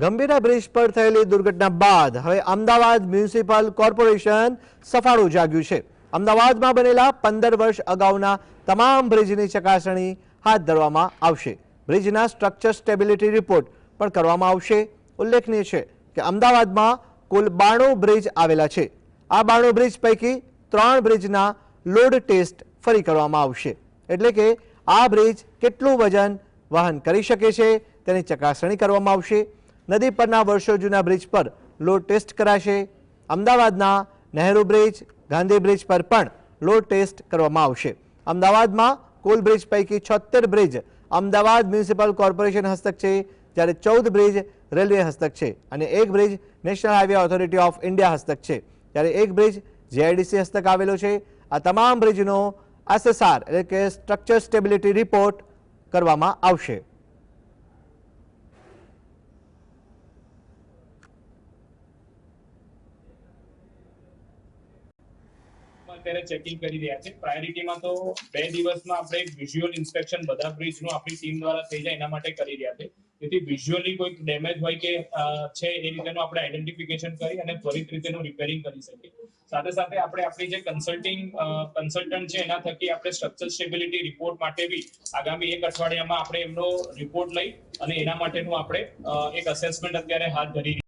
ગંભીર બ્રિજ પર થયેલી દુર્ઘટના બાદ હવે અમદાવાદ મ્યુનિસિપલ કોર્પોરેશન સફાળો જાગ્યું છે અમદાવાદમાં બનેલા 15 વર્ષ અગાઉના તમામ બ્રિજની ચકાસણી હાથ ધરવામાં આવશે બ્રિજના સ્ટ્રક્ચર સ્ટેબિલિટી રિપોર્ટ પણ કરવામાં આવશે ઉલ્લેખનીય છે કે અમદાવાદમાં કુલ 92 બ્રિજ આવેલા છે આ 92 બ્રિજ પૈકી 3 બ્રિજના લોડ ટેસ્ટ ફરી કરવામાં આવશે એટલે કે આ બ્રિજ કેટલું વજન વહન કરી શકે છે તેની ચકાસણી કરવામાં આવશે નદી પરના વર્ષો જૂના બ્રિજ પર લોડ ટેસ્ટ કરાશે અમદાવાદના નેહરુ બ્રિજ ગાંધી બ્રિજ પર પણ લોડ ટેસ્ટ કરવામાં આવશે અમદાવાદમાં કોલ બ્રિજ પૈકી 76 બ્રિજ અમદાવાદ મ્યુનિસિપલ કોર્પોરેશન હસ્તક છે જ્યારે 14 બ્રિજ રેલવે હસ્તક છે અને એક bridge national highway authority of India હસ્તક છે જ્યારે એક બ્રિજ જીઆઈડીસી હસ્તક આવેલો છે આ તમામ બ્રિજનો એસેસર એટલે કે સ્ટ્રક્ચર સ્ટેબિલિટી રિપોર્ટ કરવામાં આવશે અત્યારે ચેકિંગ કરી રહ્યા છે પ્રાયોરિટીમાં તો બે દિવસમાં આપણે વિઝ્યુઅલ ઇન્સ્પેક્શન બધા બ્રિજનું આપણી ટીમ દ્વારા થઈ જાય એના માટે કરી રહ્યા છે તેથી વિઝ્યુઅલી કોઈ ડેમેજ હોય કે છે એ રીતેનું આપણે આઈડેન્ટિફિકેશન કરી અને ત્વરિત રીતેનું રિપેરિંગ કરી શકીએ સાથે સાથે આપણે આપણી જે કન્સલ્ટિંગ કન્સલ્ટન્ટ છે એના થકી આપણે સ્ટ્રક્ચર સ્ટેબિલિટી રિપોર્ટ માટે બી આગામી એક અઠવાડિયામાં આપણે એમનો રિપોર્ટ લઈ અને એના માટેનું આપણે એક અસેસમેન્ટ અત્યારે હાથ ધરી